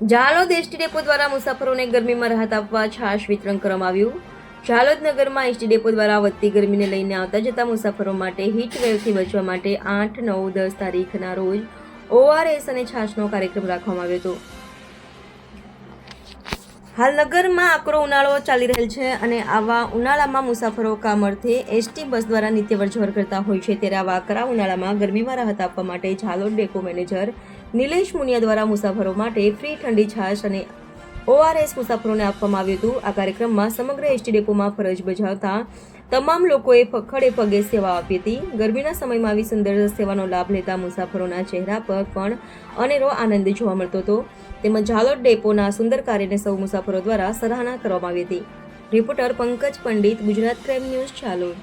Jhalod ST depot દ્વારા મુસાફરોને ગરમીમાં રાહત આપવા છાશ વિતરણ કરવામાં આવ્યું. જાલોદ નગરમાં એસટી ડેપો દ્વારા વધતી ગરમીને લઈને આવતા જતા મુસાફરો માટે હીટ વેવથી બચવા માટે આઠ, નવ, દસ તારીખના રોજ ઓઆરએસ અને છાશનો કાર્યક્રમ રાખવામાં આવ્યો હતો. હાલ નગરમાં આકરો ઉનાળો ચાલી રહેલ છે અને આવા ઉનાળામાં મુસાફરો કામ અર્થે એસટી બસ દ્વારા નિત્ય વરજવર કરતા હોય છે ત્યારે આવા આકરા ઉનાળામાં ગરમીમાં રાહત આપવા માટે ઝાલોદ ડેપો મેનેજર નિલેશ મુનિયા દ્વારા મુસાફરો માટે ફ્રી ઠંડી છાશ અને ઓઆરએસ મુસાફરોને આપવામાં આવ્યું હતું. આ કાર્યક્રમમાં સમગ્ર એસટી ડેપોમાં ફરજ બજાવતા તમામ લોકોએ ખડે પગે સેવા આપી હતી. ગરમીના સમયમાં આવી સુંદર સેવાનો લાભ લેતા મુસાફરોના ચહેરા પર પણ અનેરો આનંદ જોવા મળતો હતો. તેમજ ઝાલોદ ડેપોના સુંદર કાર્યને સૌ મુસાફરો દ્વારા સરાહના કરવામાં આવી હતી. Reporter Pankaj Pandit, Gujarat crime news, Jhalod.